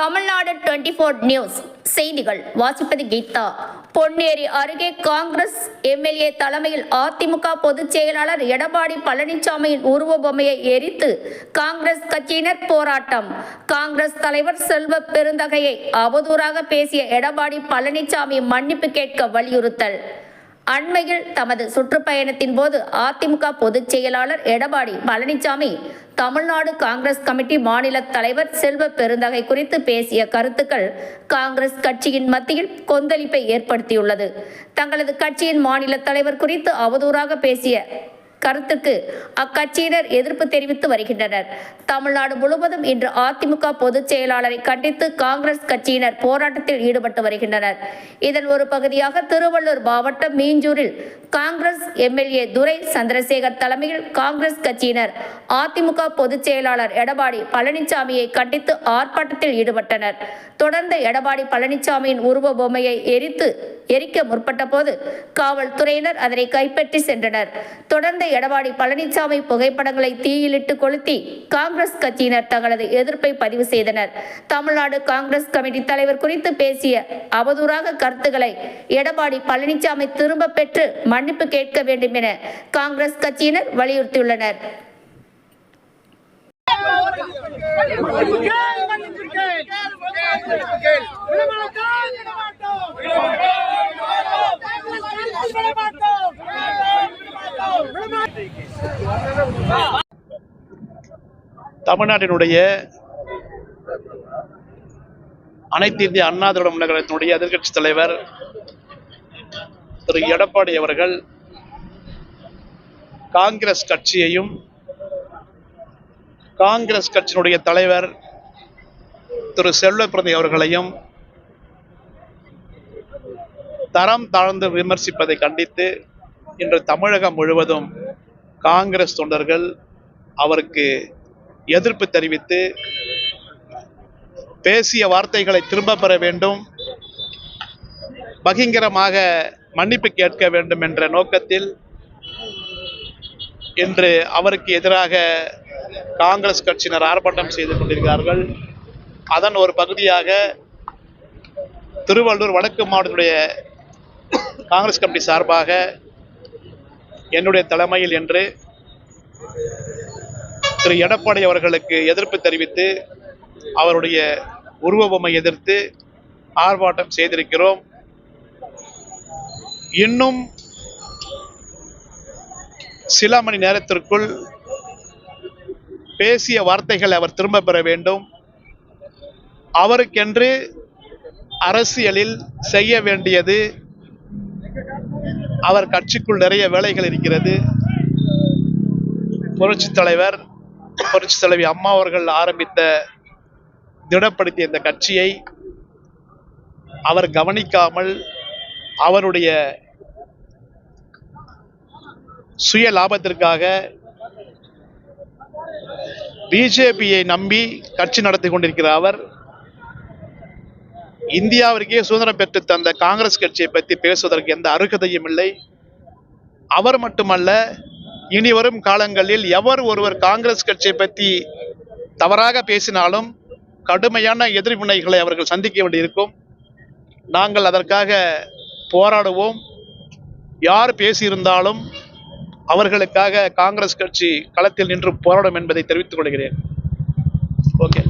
Tamil Nadu twenty four news செய்திகள். வாசிப்பது கீதா. பொன்னேரி அருகே காங்கிரஸ் எம்எல்ஏ தலைமையில் அதிமுக பொதுச் செயலாளர் எடப்பாடி பழனிசாமியின் உருவ பொம்மையை எரித்து காங்கிரஸ் கட்சியினர் போராட்டம். காங்கிரஸ் தலைவர் செல்வ பெருந்தகையை அவதூறாக பேசிய எடப்பாடி பழனிசாமி மன்னிப்பு கேட்க வலியுறுத்தல். அண்மையில் தமது சுற்றுப்பயணத்தின் போது அதிமுக பொதுச் செயலாளர் எடப்பாடி பழனிசாமி தமிழ்நாடு காங்கிரஸ் கமிட்டி மாநில தலைவர் செல்வ பெருந்தகை குறித்து பேசிய கருத்துக்கள் காங்கிரஸ் கட்சியின் மத்தியில் கொந்தளிப்பை ஏற்படுத்தியுள்ளது. தங்களது கட்சியின் மாநில தலைவர் குறித்து அவதூறாக பேசிய கருத்துக்கு அக்கட்சியினர் எதிர்ப்பு தெரிவித்து வருகின்றனர். தமிழ்நாடு முழுவதும் இன்று அதிமுக பொதுச் செயலாளரை கண்டித்து காங்கிரஸ் கட்சியினர் போராட்டத்தில் ஈடுபட்டு வருகின்றனர். இதன் ஒரு பகுதியாக திருவள்ளூர் மாவட்டம் மீஞ்சூரில் காங்கிரஸ் எம்எல்ஏ துரை சந்திரசேகர் தலைமையில் காங்கிரஸ் கட்சியினர் அதிமுக பொதுச் செயலாளர் எடப்பாடி பழனிசாமியை கண்டித்து ஆர்ப்பாட்டத்தில் ஈடுபட்டனர். தொடர்ந்து எடப்பாடி பழனிசாமியின் உருவ பொம்மையை எரித்து எரிக்க முற்பட்ட போது காவல்துறையினர் அதனை கைப்பற்றி சென்றனர். தொடர்ந்து எடப்பாடி பழனிசாமி புகைப்படங்களை தீயிலிட்டு கொளுத்தி காங்கிரஸ் கட்சியினர் தங்களது எதிர்ப்பை பதிவு செய்தனர். தமிழ்நாடு காங்கிரஸ் கமிட்டி தலைவர் குறித்து பேசிய அவதூறாக கருத்துக்களை எடப்பாடி பழனிசாமி திரும்ப பெற்று மன்னிப்பு கேட்க வேண்டும் என காங்கிரஸ் கட்சியினர் வலியுறுத்தியுள்ளனர். தமிழ்நாட்டினுடைய அனைத்து இந்திய அண்ணா திராவிட முன்னேற்ற கழகத்தினுடைய தலைவர் திரு எடப்பாடி அவர்கள் காங்கிரஸ் கட்சியையும் காங்கிரஸ் கட்சியினுடைய தலைவர் திரு செல்வ பிரதி அவர்களையும் தரம் தாழ்ந்து விமர்சிப்பதை கண்டித்து இன்று தமிழகம் முழுவதும் காங்கிரஸ் தொண்டர்கள் அவருக்கு எதிர்ப்பு தெரிவித்து பேசிய வார்த்தைகளை திரும்ப பெற வேண்டும் பகிங்கரமாக மன்னிப்பு கேட்க வேண்டும் என்ற நோக்கத்தில் இன்று அவருக்கு எதிராக காங்கிரஸ் கட்சியினர் ஆர்ப்பாட்டம் செய்து கொண்டிருக்கிறார்கள். அதன் ஒரு பகுதியாக திருவள்ளூர் வடக்கு மாவட்டத்துடைய காங்கிரஸ் கமிட்டி சார்பாக என்னுடைய தலைமையில் என்று திரு எடப்பாடி அவர்களுக்கு எதிர்ப்பு தெரிவித்து அவருடைய உருவபொம்மை எதிர்த்து ஆர்ப்பாட்டம் செய்திருக்கிறோம். இன்னும் சில மணி நேரத்திற்குள் பேசிய வார்த்தைகளை அவர் திரும்ப பெற வேண்டும். அவருக்கென்று அரசியலில் செய்ய வேண்டியது அவர் கட்சிக்குள் நிறைய வேலைகள் இருக்கிறது. புரட்சி தலைவர் புரட்சி தலைவி அம்மா அவர்கள் ஆரம்பித்த திடப்படுத்திய இந்த கட்சியை அவர் கவனிக்காமல் அவருடைய சுய லாபத்திற்காக பிஜேபியை நம்பி கட்சி நடத்தி கொண்டிருக்கிற அவர். இந்தியாவிற்கே சுதந்திரம் பெற்று தந்த காங்கிரஸ் கட்சியை பற்றி பேசுவதற்கு எந்த அருகதையும் இல்லை. அவர் மட்டுமல்ல இனி வரும் காலங்களில் எவர் ஒருவர் காங்கிரஸ் கட்சியை பற்றி தவறாக பேசினாலும் கடுமையான எதிர்வினைகளை அவர்கள் சந்திக்க வேண்டியிருக்கும். நாங்கள் அதற்காக போராடுவோம். யார் பேசியிருந்தாலும் அவர்களுக்காக காங்கிரஸ் கட்சி களத்தில் நின்று போராடும் என்பதை தெரிவித்துக் கொள்கிறேன். ஓகே.